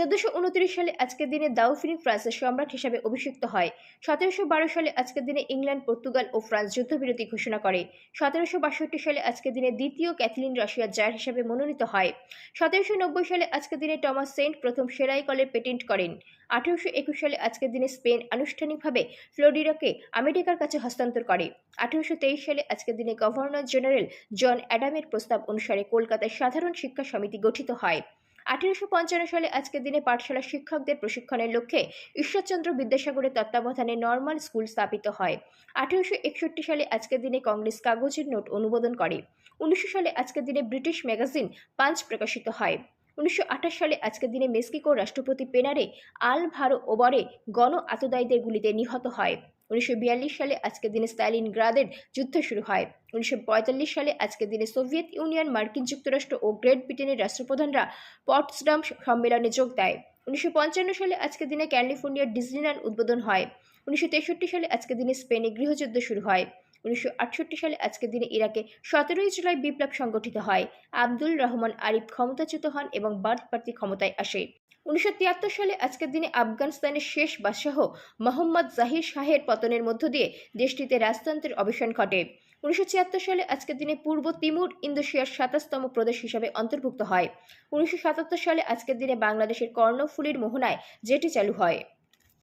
চোদ্দশো উনত্রিশ সালে আজকের দিনে দাউফিনি ফ্রান্সের সম্রাট হিসাবে অভিষিক্ত হয়। সতেরোশো বারো সালে আজকের দিনে ইংল্যান্ড, পর্তুগাল ও ফ্রান্স যুদ্ধবিরতি ঘোষণা করে। সতেরোশো বাষট্টি সালে আজকের দিনে দ্বিতীয় ক্যাথলিন রাশিয়ার জার হিসাবে মনোনীত হয়। সতেরোশো নব্বই সালে আজকের দিনে টমাস সেন্ট প্রথম সেরাই কলের পেটেন্ট করেন। আঠারোশো একুশ সালে আজকের দিনে স্পেন আনুষ্ঠানিকভাবে ফ্লোরিডাকে আমেরিকার কাছে হস্তান্তর করে। আঠারোশো তেইশ সালে আজকের দিনে গভর্নর জেনারেল জন অ্যাডামের প্রস্তাব অনুসারে কলকাতায় সাধারণ শিক্ষা সমিতি গঠিত হয়। আঠারোশো পঞ্চান্ন সালে আজকের দিনে পাঠশালা শিক্ষকদের প্রশিক্ষণের লক্ষ্যে ঈশ্বরচন্দ্র বিদ্যাসাগরের তত্ত্বাবধানে নর্মাল স্কুল স্থাপিত হয়। আঠেরোশো একষট্টি সালে আজকের দিনে কংগ্রেস কাগজের নোট অনুমোদন করে। উনিশশো সালে আজকের দিনে ব্রিটিশ ম্যাগাজিন পাঞ্চ প্রকাশিত হয়। উনিশশো আঠাশ সালে আজকের দিনে মেক্সিকোর রাষ্ট্রপতি পেনারে আল ভারো ওবরে গণ আততায়ীদের গুলিতে নিহত হয়। উনিশশো বিয়াল্লিশ সালে আজকের দিনে স্ট্যালিন গ্রাদের যুদ্ধ শুরু হয়। উনিশশো পঁয়তাল্লিশ সালে আজকের দিনে সোভিয়েত ইউনিয়ন, মার্কিন যুক্তরাষ্ট্র ও গ্রেট ব্রিটেনের রাষ্ট্রপ্রধানরা পটসডাম সম্মেলনে যোগ দেয়। উনিশশো পঞ্চান্ন সালে আজকের দিনে ক্যালিফোর্নিয়ার ডিজনিল্যান্ড উদ্বোধন হয়। উনিশশো তেষট্টি সালে আজকের দিনে স্পেনে গৃহযুদ্ধ শুরু হয়। উনিশশো আটষট্টি সালে আজকের দিনে ইরাকে সতেরোই জুলাই বিপ্লব সংগঠিত হয়। আব্দুল রহমান আরিফ ক্ষমতাচ্যুত হন এবং বার্থ পার্টি ক্ষমতায় আসে। উনিশশো তিয়াত্তর সালে আজকের দিনে আফগানিস্তানের শেষ বাদশাহ মোহাম্মদ জাহির শাহের পতনের মধ্য দিয়ে দেশটিতে রাজতন্ত্রের অবসান ঘটে। উনিশশো ছিয়াত্তর সালে আজকের দিনে পূর্ব তিমুর ইন্দোশিয়ার সাতাশতম প্রদেশ হিসাবে অন্তর্ভুক্ত হয়। উনিশশো সাতাত্তর সালে আজকের দিনে বাংলাদেশের কর্ণফুলীর মোহনায় জেটি চালু হয়।